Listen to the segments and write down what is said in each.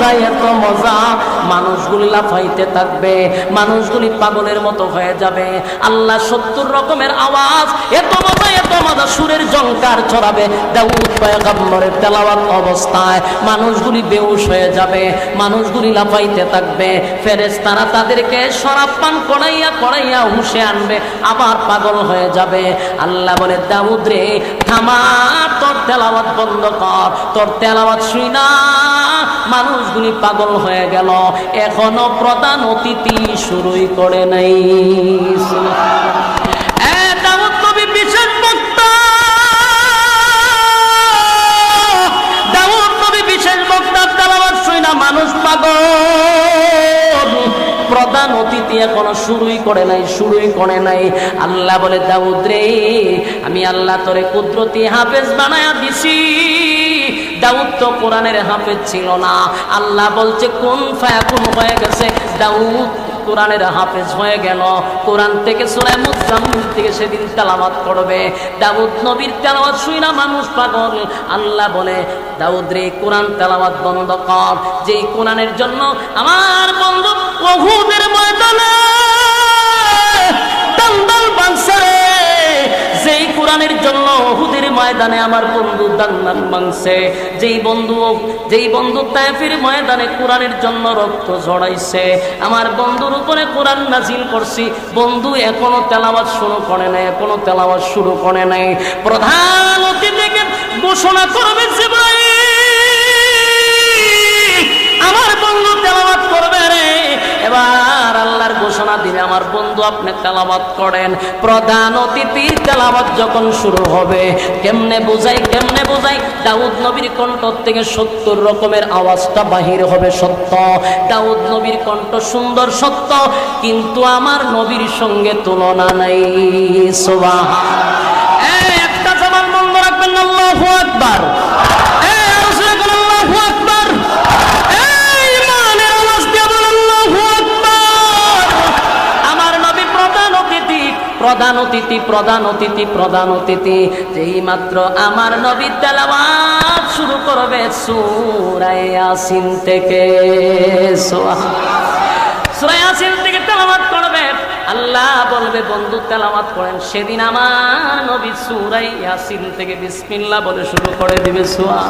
মজা এত মজা। মানুষগুলি লাফাইতে থাকবে, মানুষগুলি পাগলের মতো হয়ে যাবে। আল্লাহ সত্তর রকমের আওয়াজ, এত মজা এত মজা। সুরের জঙ্কার ছড়াবে। দাউদ পয়গম্বরের তেলাওয়াত অবস্থায় মানুষগুলি বেউস হয়ে যাবে, মানুষগুলি লাফাইতে থাকবে, ফেরেশতারা তাদেরকে শরাব পান করাইয়া আনবে, আবার পাগল হয়ে যাবে। আল্লাহ বলে, দাউদ রে, থামা, তোর তেলাওয়াত বন্ধ কর, তোর তেলাওয়াত শুই না। মানুষগুলি পাগল হয়ে গেল, এখনও প্রধান অতিথি শুরুই করে নাই। এখনও শুরুই করে নাই, শুরুই করে নাই। আল্লাহ বলে, দাউদ রে, আমি আল্লাহ তোরে কুদরতি হাফেজ বানায়া দিছি। দাউদ তো কোরআনের হাফেজ ছিল না। আল্লাহ বলছে, কোন ফায়াকুন? হয়ে গেছে, দাউদ কোরআনের হাফেজ হয়ে গেল। কোরআন থেকে সুরে মুজাম্মিল থেকে সেদিন তেলাওয়াত করবে। দাউদ নবীর তেলাওয়াত শুই না মানুষ পাগল। আল্লাহ বলে, দাউদ রে, কোরআন তেলাওয়াত বন্ধ কর। যেই কোরআনের জন্য আমার বন্ধু বহুদের ময়দানে কোরআনের জন্য হুদের ময়দানে আমার বন্ধু দান্নার মাংসে, যেই বন্ধু যেই বন্ধু তাইফের ময়দানে কোরআনের জন্য রক্ত ঝড়াইছে আমার বন্ধুর উপরে কোরআন নাজিল করছি, বন্ধু এখনও তেলাওয়াত শুরু করে নাই, এখনও তেলাওয়াত শুরু করে নাই। প্রধান অতিথিকে ঘোষণা করবে জিবরাইল বন্ধু আপনি তেলাওয়াত করেন। প্রধান অতিথি তেলাওয়াত যখন শুরু হবে, কেমনে বোঝাই কেমনে বোঝাই? দাউদ নবীর কণ্ঠ থেকে সত্তর রকমের আওয়াজটা বাহির হবে সত্য। দাউদ নবীর কণ্ঠ সুন্দর সত্য, কিন্তু আমার নবীর সঙ্গে তুলনা নাই। সোবাহ একটা জবান বন্ধ রাখবেন, আল্লাহু আকবার। প্রধান অতিথি প্রধান অতিথি প্রধান অতিথি। যেই মাত্র আমার নবী তেলাওয়াত শুরু করবে সূরা ইয়াসিন থেকে। সূরা ইয়াসিন থেকে তেলাওয়াত করবে। আল্লাহ বলবে, বন্ধু, তেলাওয়াত করেন। সেদিন আমার নবী সূরা ইয়াসিন থেকে বিসমিল্লাহ বলে শুরু করে দিবে। সুয়া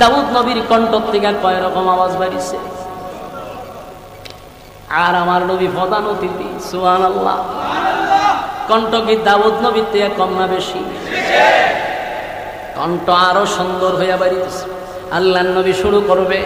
দাউদ নবীর কণ্ঠ থেকে কয় রকম আওয়াজ বাড়িছে আর আমার নবী প্রধান অতিথি সুহান আল্লাহ কণ্ঠ কি দাউদ নবীর থেকে কম না বেশি? কণ্ঠ আরও সুন্দর হইয়া বাড়িতেছে। আল্লাহ নবী শুরু করবে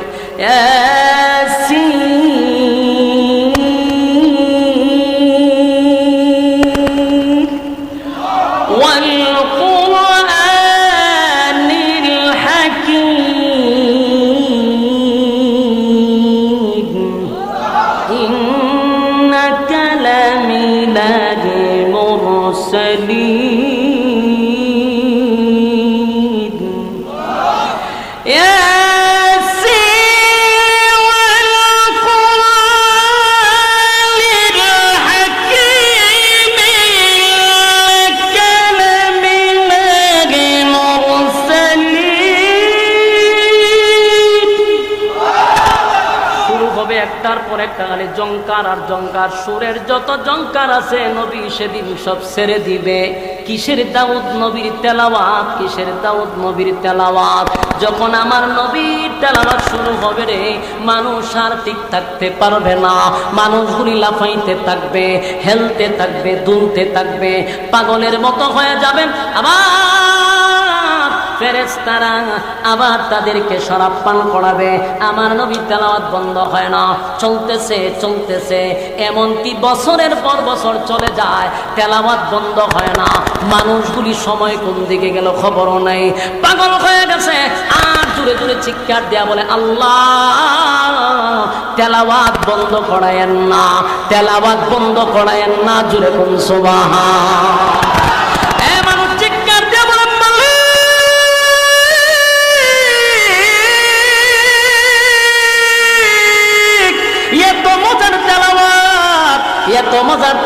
খালি জঙ্কার আর জঙ্কার সুরের যত জঙ্কার আছে, নবী সেদিন সব ছেড়ে দিবে। কিসের দাউদ নবীর তেলাওয়াত? কিসের দাউদ নবীর তেলাওয়াত? যখন আমার নবীর তেলাওয়াত শুরু হবে রে, মানুষ আর ঠিক থাকতে পারবে না। মানুষগুলি লাফাইতে থাকবে, হেলতে থাকবে, দুলতে থাকবে, পাগলের মতো হয়ে যাবে আবার ফেরেস্তারা আবার তাদেরকে শরাব পান করাবে। আমার নবী তেলাওয়াত বন্ধ হয় না। চলতেছে চলতেছে। এমনকি বছরের পর বছর চলে যায়, তেলাওয়াত বন্ধ হয় না। মানুষগুলি সময় কোন দিকে গেল খবরও নাই। পাগল হয়ে গেছে। আর জুড়ে জুড়ে চিৎকার দেয়া বলে, আল্লাহ, তেলাওয়াত বন্ধ করায়েন না, তেলাওয়াত বন্ধ করায়েন না। জুড়ে কোন সোবাহা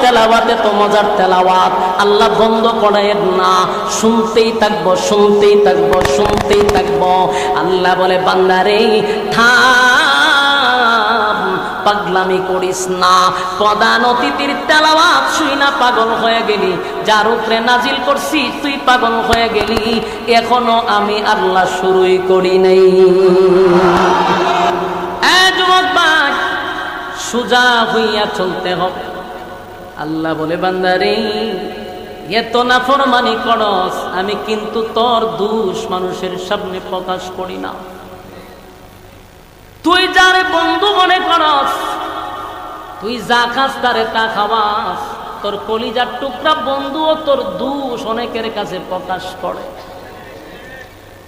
তেলাওয়াত এত মজার তেলাওয়াত। আল্লাহ বন্ধ করেন না। শুনতেই থাকব শুনতেই থাকব শুনতেই থাকব। আল্লাহ বলে, বান্দারে পাগলামি করিস না। প্রধান অতিথির তেলাওয়াত শুই না, পাগল হয়ে গেলি। যার উপরে নাজিল করছি, তুই পাগল হয়ে গেলি। এখনও আমি আল্লাহ শুরুই করি নাই। সোজা হইয়া চলতে হবে। আল্লাহ বলে, বান্দারি, এত না ফরমানি করস, আমি কিন্তু তোর দুষ মানুষের সামনে প্রকাশ করি না। তুই যারে বন্ধু মনে করস, তুই যা খাস তারে তা খাওয়াস, তোর কলিজার টুকরা বন্ধুও তোর দুষ অনেকের কাছে প্রকাশ করে।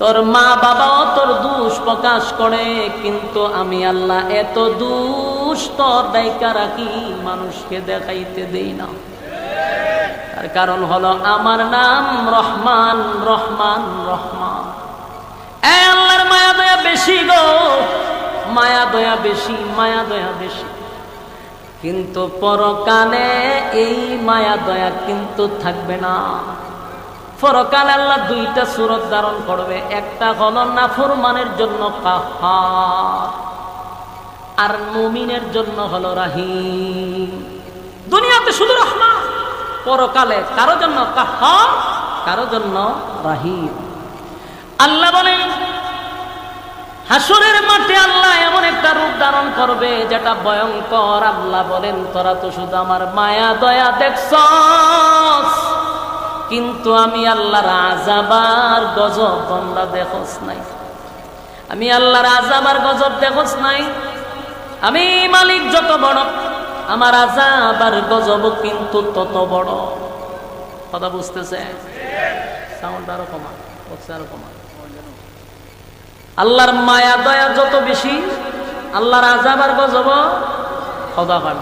তোর মা বাবাও তোর দোষ প্রকাশ করে, কিন্তু আমি আল্লাহ এত দোষ তোর দায়িকা রাখি, মানুষকে দেখাইতে দেই না। তার কারণ হলো আমার নাম রহমান রহমান রহমান। আল্লাহর মায়া দয়া বেশি গো, মায়া দয়া বেশি, মায়া দয়া বেশি। কিন্তু পরকালে এই মায়া দয়া কিন্তু থাকবে না। ফরকাল আল্লাহ দুইটা সুরত ধারণ করবে। একটা হলো নাফরমানের জন্য কাহার আর মুমিনের জন্য হলো রাহিম। দুনিয়াতে শুধু রহমান। পরকালে কারও জন্য কাহার কারও জন্য রাহিম। আল্লাহ বলেন, হাসরের মাঠে আল্লাহ এমন একটা রূপ ধারণ করবে যেটা ভয়ঙ্কর। আল্লাহ বলেন, তোরা তো শুধু আমার মায়া দয়া দেখছ কিন্তু আমি আল্লাহর আজাবার গজব বন্দা দেখস নাই। আমি আল্লাহর আজাবার গজব দেখস নাই। আমি মালিক যত বড়, আমার আজাবার গজব কিন্তু তত বড়। কথা বুঝতেছে সাউন্ড আরও কমা বলছে আরও কমা আল্লাহর মায়া, দয়া যত বেশি, আল্লাহর আজাবার গজব সদা পান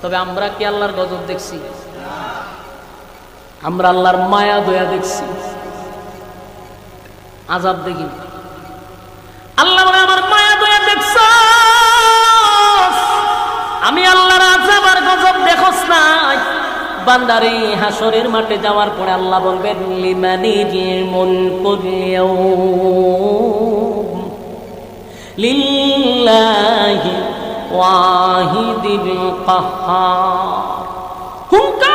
তবে আমরা কি আল্লাহর গজব দেখছি? আমরা আল্লাহর মায়া দয়া দেখছি। আজাব দেখি আল্লাহ আমার মায়া দয়া দেখছ আমি আল্লাহর আজাব আর গজব দেখস নাই। বান্দারে, হাসরের মাঠে যাওয়ার পরে আল্লাহ বলবেন লিমানিল মুলকুল ইয়াউম লিল্লাহি ওয়াহিদিল কাহ্হার হুঙ্কার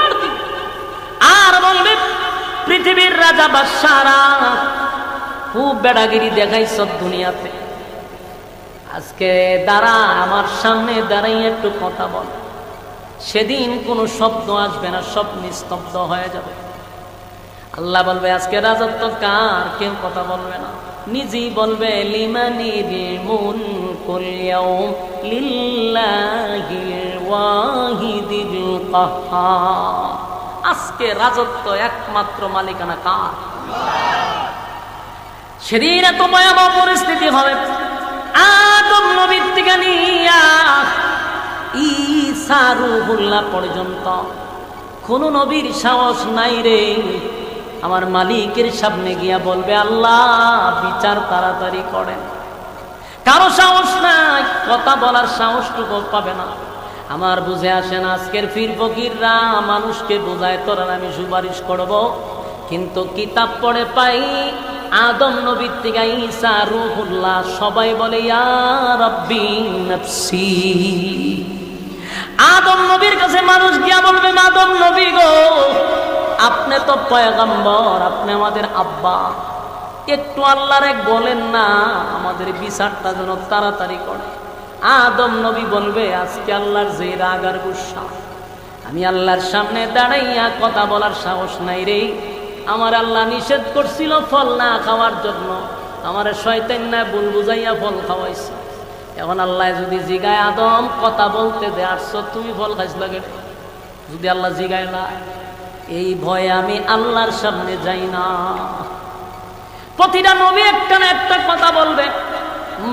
পৃথিবীর রাজা বাদশারা খুব বেড়াগিরি দেখাইছ দুনিয়াতে। আজকে দাঁড়া, আমার সামনে দাঁড়াই একটু কথা বল। সেদিন কোনো শব্দ আসবে না সব নিস্তব্ধ হয়ে যাবে। আল্লাহ বলবে, আজকে রাজত্ব কার? কেউ কথা বলবে না। নিজেই বলবে লিমানির মুন কুলিয়াও লিল্লাহিল ওয়াহিদিল কাহ্হার আজকে রাজত্ব একমাত্র মালিকানা কার? সেদিন এত ভয়াবহ পরিস্থিতি হবে আদম নবীর থেকে নিয়া ঈসা রুহুল্লাহ পর্যন্ত কোন নবীর সাহস নাই রে। আমার মালিকের সামনে গিয়া বলবে, আল্লাহ, বিচার তাড়াতাড়ি করেন। কারও সাহস নাই, কথা বলার সাহসটুকু পাবে না। আমার বুঝে আসে না আজকের ফির ফকিররা, মানুষকে বোঝায়, তোরা আমি সুপারিশ করব। কিন্তু কিতাব পড়ে পাই, আদম নবীর থেকে রুহুল্লাহ, সবাই বলে, ইয়া রব্বি নফসি। আদম নবীর কাছে মানুষ গিয়া বলবে, আদম নবী গো, আপনি তো পয়গম্বর, আপনি আমাদের আব্বা। একটু আল্লাহরে বলেন না, আমাদের বিচারটা যেন তাড়াতাড়ি করে। আদম নবী বলবে, আজকে আল্লাহর যে রাগ আর গুসা। আমি আল্লাহর সামনে দাঁড়াইয়া কথা বলার সাহস নাই রে। আমার আল্লাহ নিষেধ করছিল ফল না খাওয়ার জন্য। আমার শয়তান না ভুল বুঝাইয়া ফল খাওয়াইছে। এখন আল্লাহ যদি জিগায়, আদম, কথা বলতে দে, আসছ, তুমি ফল খাইছ লাগে। যদি আল্লাহ জিগায় না, এই ভয়ে আমি আল্লাহর সামনে যাই না। প্রতিটা নবী একটা না একটা কথা বলবে।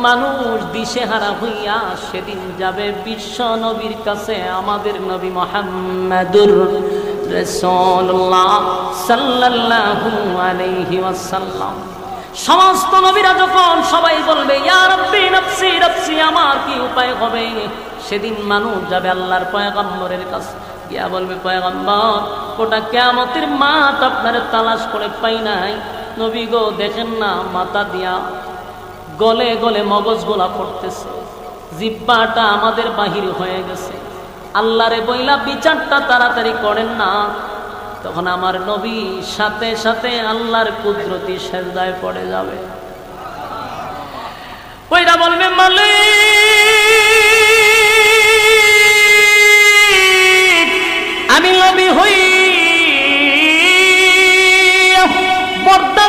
মানুষ দিশেহারা হইয়া সেদিন যাবে বিশ্ব নবীর কাছে, আমাদের নবী মোহাম্মদুর রসুল্লাহ সাল্লাল্লাহু আলাইহি ওয়াসাল্লাম। সমস্ত নবীরা যখন সবাই বলবে, ইয়া রব্বি নফসি নফসি, আমার কি উপায় হবে? সেদিন মানুষ যাবে আল্লাহর পয়গম্বরের কাছে। গিয়া বলবে, পয়গম্বর, ওটা কেয়ামতের মাঠ আপনার তালাশ করে পাই নাই। নবী গো, দেখেন না, মাথা দিয়া গলে গলে মগজ গোলা পড়তেছে। জিব্বাটা আমাদের বাহির হয়ে গেছে। আল্লাহরে বইলা বিচারটা তাড়াতাড়ি করেন না। তখন আমার নবী সাথে সাথে আল্লাহর কুদরতি সেজদায় পড়ে যাবে। ওইটা বলবে, মালিক, আমি নবী হই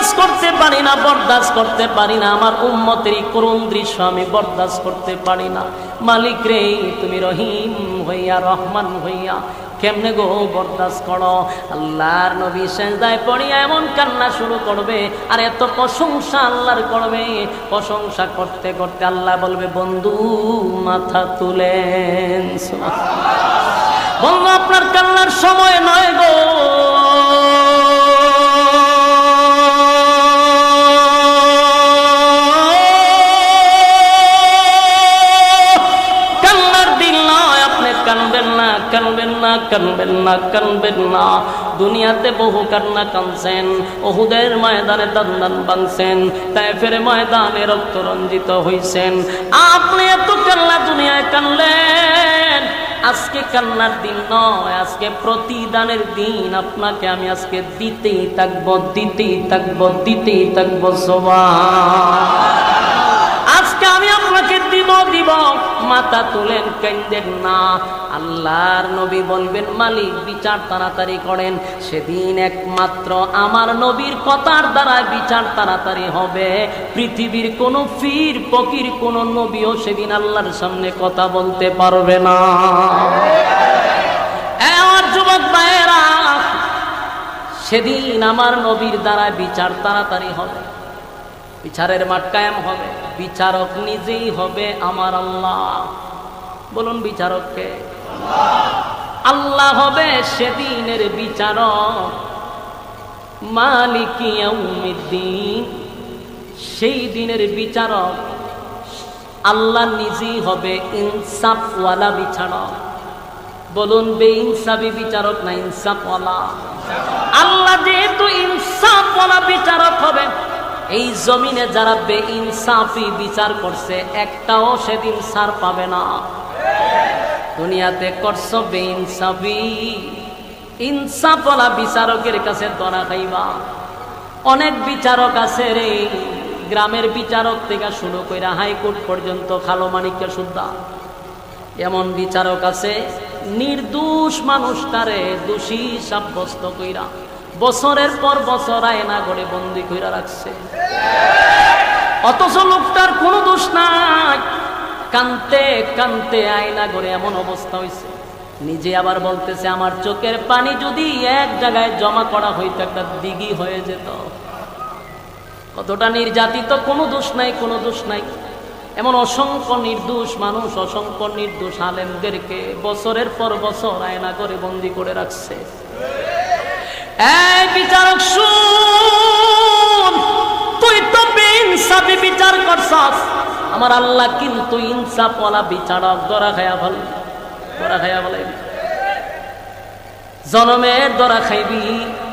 বরদাস্ত করতে পারি না, বরদাস্ত করতে পারি না। আমার উম্মতেরই করুণ দৃশ্য আমি বরদাস্ত করতে পারি না। মালিক রে, তুমি রহিম হইয়া, রহমান হইয়া কেমনে গো বরদাস্ত করো? আল্লাহর নবী সেজদায় পড়িয়া এমন কান্না শুরু করবে, আর এত প্রশংসা আল্লাহর করবে। প্রশংসা করতে করতে আল্লাহ বলবে, বন্ধু, মাথা তুলেন। বন্ধু, আপনার কান্নার সময় নয় গো। কানবেন না কানবেন না। দুনিয়াতে বহু কান্না কানছেন ওহুদের ময়দানে দান দান বাংছেন তাইফের ময়দানে রক্ত রঞ্জিত হইছেন। আপনি এত কান্না দুনিয়ায় কানলেন আজকে কান্নার দিন নয়, আজকে প্রতিদানের দিন। আপনাকে আমি আজকে দিতেই থাকব দিতেই থাকব দিতেই থাকব সবা আজকে আমি আপনাকে দিব মাথা তুলেন কেন্দ্রের না। আল্লাহর নবী বলবেন, মালিক, বিচার তাড়াতাড়ি করেন। সেদিন একমাত্র আমার নবীর কথার দ্বারা বিচার তাড়াতাড়ি হবে। পৃথিবীর কোনো ফির পকির কোনো নবীও সেদিন আল্লাহর সামনে কথা বলতে পারবে না। যুবক ভাইয়েরা, সেদিন আমার নবীর দ্বারা বিচার তাড়াতাড়ি হবে। বিচারের মাঠ কায়েম হবে। বিচারক নিজেই হবে আমার আল্লাহ। বলুন বিচারককে। আল্লাহ হবে সেদিনের বিচারক। মালিকিয়াউমিদ্দিন সেই দিনের বিচারক। আল্লাহ নিজেই হবে ইনসাফওয়ালা বিচারক। বলুন বে ইনসাফি বিচারক না ইনসাফওয়ালা? আল্লাহ যেহেতু ইনসাফওয়ালা বিচারক হবে এই জমিনে যারা বে ইনসাফি বিচার করছে, একটাও সেদিন সার পাবে না। দুনিয়াতে করছ বে ইনসাফি ইনসাফওয়ালা বিচারকের কাছে ধরা খাইবা। অনেক বিচারক আছে রে, গ্রামের বিচারক থেকে শুরু করে হাইকোর্ট পর্যন্ত খালো মানিককে সুদ্ধা। এমন বিচারক আছে, নির্দোষ মানুষটারে দোষী সাব্যস্ত কইরা। বছরের পর বছর আয়না করে বন্দি কইরা রাখছে। অথচ লোকটার কোনো দোষ নাই। কানতে কানতে আয়না করে এমন অবস্থা হয়েছে নিজে আবার বলতেছে, আমার চোখের পানি যদি এক জায়গায় জমা করা হইতো, একটা দিঘি হয়ে যেত। কতটা নির্যাতিত, কোনো দোষ নাই, কোনো দোষ নাই। এমন অসংখ্য নির্দোষ মানুষ, অসংখ্য নির্দোষ আলেমদেরকে বছরের পর বছর আয়না করে বন্দি করে রাখছে। এই বিচারক শুন, তুই তো ইনসাফি বিচার করছস। আমার আল্লাহ কিন্তু ইনসাফওয়ালা বিচারক, দরা খায়া ভালো দরা খায়া বলে জনমের দরা খাইবি,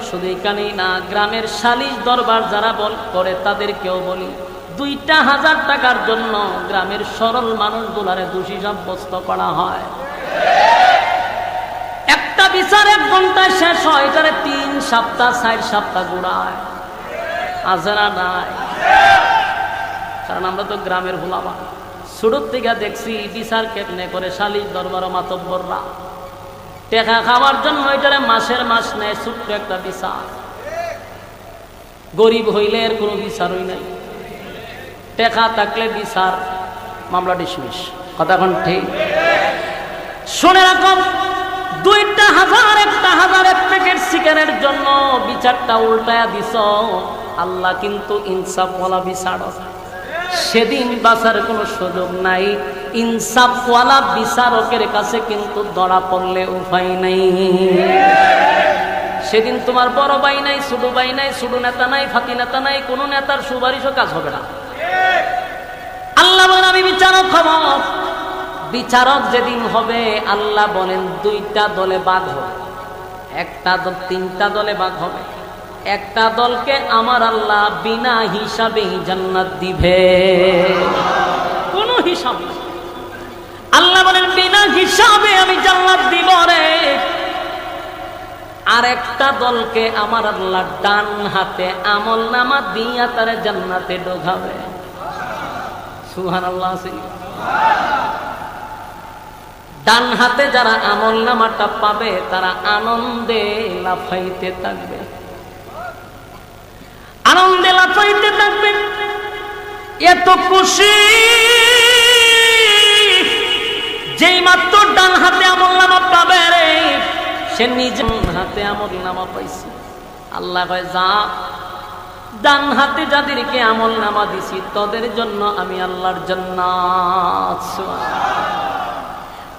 শুধু এখানেই না, গ্রামের সালিশ দরবার যারা বল করে, তাদেরকেও বলি, দুইটা হাজার টাকার জন্য গ্রামের সরল মানুষ মানুষগুলারে দোষী সাব্যস্ত করা হয়। বিচার এক ঘন্টায় শেষ হয়, এটারে তিন সপ্তাহ, চার সপ্তাহ ঘুরায়। আজরা নাই। কারণ আমরা তো গ্রামের ভোলাবা ছোটোর থেকে দেখছি, বিচার কেমনে করে শালিশ দরবার মাতব্বররা। টেকা খাওয়ার জন্য এটারে মাসের মাস নেয় ছোট্ট একটা বিচার। গরিব হইলে এর কোনো বিচারই নাই। টেকা থাকলে বিচার মামলা ডিসমিস কথা ঠিক। শুনে রাখুন দুইটা হাজার, একটা হাজার এক প্যাকেট সিগারের জন্য বিচারটা উল্টায়া দিস আল্লাহ কিন্তু ইনসাফওয়ালা বিচারক। সেদিন বাঁচার কোনো সুযোগ নাই। ইনসাফওয়ালা বিচারকের কাছে কিন্তু ধরা পড়লে উপায় নাই। সেদিন তোমার বড় ভাই নাই, ছোট ভাই নাই, ছোট নেতা নাই, ফাঁকি নেতা নাই, কোন নেতার সুপারিশও কাজ হবে না। আল্লাহ আমি বিচারক হব। বিচারক যেদিন হবে, আল্লাহ বলেন, দুইটা দলে বাঘ হবে। একটা দল, তিনটা দলে বাঘ হবে। একটা দলকে আমার আল্লাহ বিনা হিসাবে জান্নাত দিবে। কোনো হিসাব আল্লাহ বলেন, বিনা হিসাবে আমি জান্নাত দিব রে। আর একটা দলকে আমার আল্লাহ ডান হাতে আমল নামা দিয়া তারে জান্নাতে ঢোকাবে। সুহান আল্লাহ ডান হাতে যারা আমল নামাটা পাবে, তারা আনন্দে লাফাইতে থাকবে। আনন্দে লাফাইতে থাকবে। এত খুশি! যেই মাত্র ডান হাতে আমল নামা পাবে রে, সে নিজে হাতে আমল নামা পাইছে। আল্লাহ কয়, যা, ডান হাতে যাদেরকে আমল নামা দিছি, তোদের জন্য আমি আল্লাহর জন্য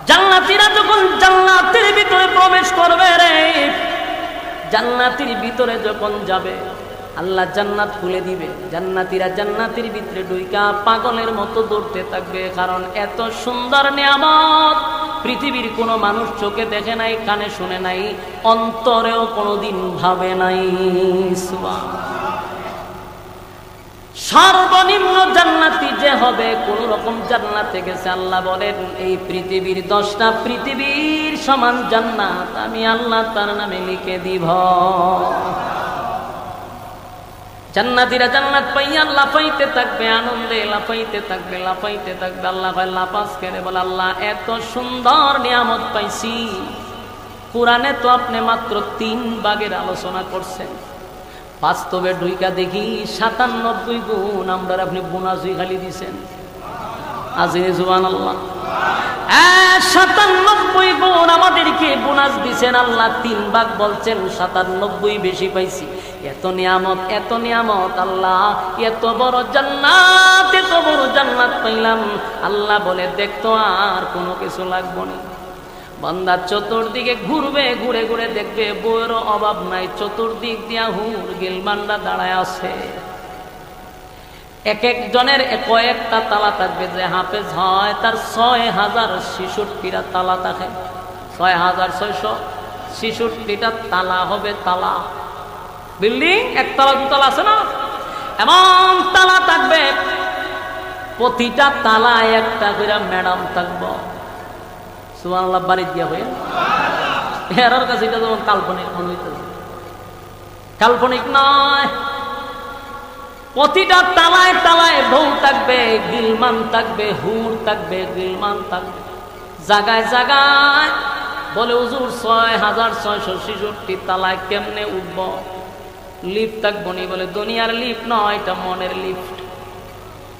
জান্নাতিরা যখন জান্নাতের ভিতরে প্রবেশ করবে রে, জান্নাতির ভিতরে যখন যাবে, আল্লাহ জান্নাত খুলে দিবে। জান্নাতিরা জান্নাতির ভিতরে ডুইকা পাগলের মতো দৌড়তে থাকবে, কারণ এত সুন্দর নিয়ামত পৃথিবীর কোনো মানুষ চোখে দেখে নাই, কানে শুনে নাই, অন্তরেও কোনোদিন ভাবে নাই। সুবহান সর্বনিম্ন জান্নাতি যে হবে, কোন রকম জান্নাতে গেছে। আল্লাহ বলেন, এই পৃথিবীর দশটা পৃথিবীর সমান জান্নাত আমি আল্লাহ তার নামে লিখে দিব। জান্নাতিরা জান্নাত পাইয়া লাফাইতে থাকবে, আনন্দে লাফাইতে থাকবে লাফাইতে থাকবে। আল্লাহ কয় লাপাস কেড়ে? বলে, আল্লাহ, এত সুন্দর নিয়ামত পাইছি। কোরআনে তো আপনি মাত্র তিন ভাগের আলোচনা করছেন। বাস্তবে ঢুইকা দেখি সাতানব্বই গুণ আমরা আপনি বোনাসই খালি দিছেন। আজিনে জুবান আল্লাহ সাতানব্বই গুণ আমাদেরকে বোনাস দিছেন আল্লাহ, তিন ভাগ বলছেন সাতানব্বই বেশি পাইছি। এত নিয়ামত এত নিয়ামত, আল্লাহ, এত বড় জান্নাত, এত বড় জান্নাত পাইলাম। আল্লাহ বলে দেখতো আর কোনো কিছু লাগবো না। বান্দা চতুর্দিকে ঘুরবে, ঘুরে ঘুরে দেখবে বইয়েরও অভাব নাই। চতুর্দিক দিয়া হুর গিলমান্ডা দাঁড়ায় আছে। এক একজনের কয়েকটা তালা থাকবে, যে হাফেজ হয় তার ছয় হাজার ছিষট্টিটা তালা থাকে। ছয় হাজার ছয়শো ছিষট্টিটা তালা হবে তালা। বিল্ডিং একতলা দুতলা আছে না? এমন তালা থাকবে, প্রতিটা তালা একটা করে ম্যাডাম থাকব। সুমান বাড়ি দিয়া হয়ে হেরার কাছে এটা যেমন কাল্পনিক মনে হইতেছে। কাল্পনিক নয়। প্রতিটা তালায় তালায় বউ থাকবে, গিলমান থাকবে, হুর থাকবে, গিলমান থাকবে। জাগায় জাগায় বলে উজুর ছয় হাজার ছয়শো ছেষট্টি তালায় কেমনে উঠব? লিফট থাকব নি বলে, দুনিয়ার লিফট নয়, এটা মনের লিফট।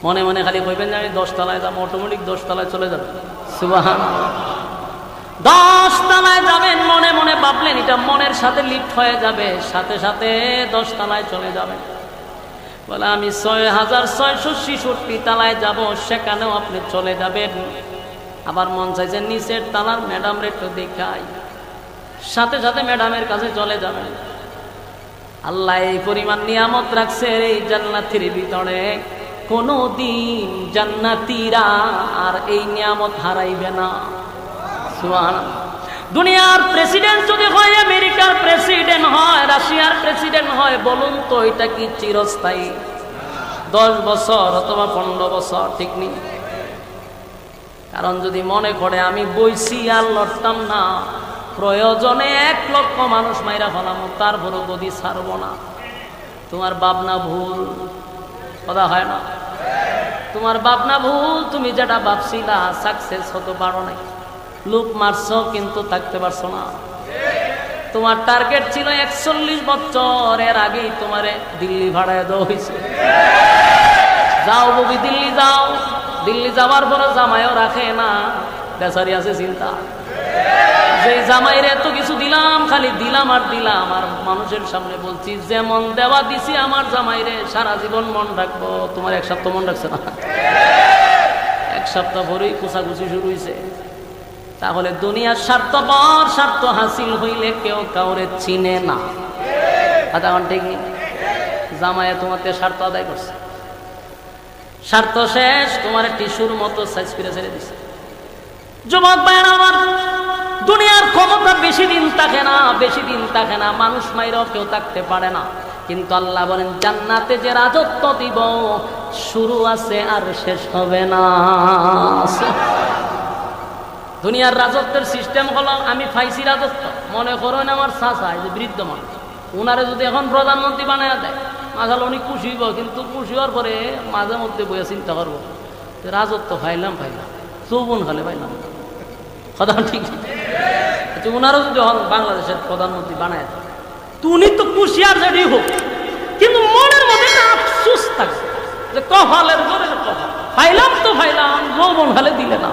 মনে মনে খালি কইবেন যে, আমি দশ তলায় যাব অটোমেটিক দশ তলায় চলে যাবে। সুবাহান দশ তলায় যাবেন, মনে মনে ভাবলেন, এটা মনের সাথে লিফট হয়ে যাবে, সাথে সাথে দশ তলায় চলে যাবেন। বলে, আমি ছয় হাজার ছয়শো ছিষট্টি তালায় যাব, সেখানেও আপনি চলে যাবেন। আবার মন চাইছে, নিচের তালার ম্যাডাম একটু দেখাই। সাথে সাথে ম্যাডামের কাছে চলে যাবেন। আল্লাহ এই পরিমাণ নিয়ামত রাখছে এই জান্নাতির ভিতরে। কোনো দিন জান্নাতিরা আর এই নিয়ামত হারাইবে না। দুনিয়ার প্রেসিডেন্ট যদি হয়, আমেরিকার প্রেসিডেন্ট হয়, রাশিয়ার প্রেসিডেন্ট হয়, বলুন তো এটা কি চিরস্থায়ী? দশ বছর অথবা পনেরো বছর, ঠিক নেই? কারণ যদি মনে করে আমি বইছি আর লড়তাম না, প্রয়োজনে এক লক্ষ মানুষ মাইরা ফেলাম তারপরও গদি ছাড়ব না। তোমার ভাবনা ভুল, কথা হয় না? তোমার ভাবনা ভুল, তুমি যেটা ভাবছিলা সাকসেস হতে পারো নাই। লুপ মারছ, কিন্তু থাকতে পারছ না। তোমার টার্গেট ছিল একচল্লিশ বছর, এর আগেই তোমারে দিল্লি ভাড়ায় দেওয়া হয়েছে। যাও ববি, দিল্লি যাও। দিল্লি যাওয়ার পরে জামাইও রাখে না, বেচারি আছে চিন্তা। যে জামাইরে এত কিছু দিলাম, খালি দিলাম আর দিলাম, আর মানুষের সামনে বলছি, যেমন দেওয়া দিছি আমার জামাইরে, সারা জীবন মন রাখব। তোমার এক সপ্তাহ মন রাখছে না? এক সপ্তাহ পরেই কুচাকুচি শুরু হয়েছে। তাহলে দুনিয়ার স্বার্থ স্বার্থপর, স্বার্থ হাসিল হইলে কেউ কাউরে চিনে না। আধা ঘণ্টা কি জামায়া তোমাতে স্বার্থ আদায় করছে। স্বার্থ শেষ, তোমার টিস্যুর মতো সাইজ করে ছেড়ে দিছে। যুবক ভাইয়ের আমার, দুনিয়ার ক্ষমতা বেশি দিন থাকে না, বেশি দিন থাকে না, মানুষ মাইরাও কেউ থাকতে পারে না। কিন্তু আল্লাহ বলেন, জান্নাতে যে রাজত্ব দিব, শুরু আছে আর শেষ হবে না। দুনিয়ার রাজত্বের সিস্টেম হলো, আমি ফাইসি রাজত্ব। মনে করেন আমার চাচা, এই যে বৃদ্ধ মানুষ ওনারে যদি এখন প্রধানমন্ত্রী বানায় দেয়, মাঝাল উনি খুশি হইব, কিন্তু খুশি হওয়ার পরে মাঝে মধ্যে বইয়ে চিন্তা করব রাজত্ব পাইলাম পাইলাম, চৌবন খালে পাইলাম। কথা ঠিক আচ্ছা ওনারও যদি হন বাংলাদেশের প্রধানমন্ত্রী বানায় দেয় উনি তো খুশি আর যেটি হোক, কিন্তু মনের মধ্যে আফসুস থাকে, যে কপালের উপরে কপাল পাইলাম তো পাইলাম, যৌবন খালে দিলে না।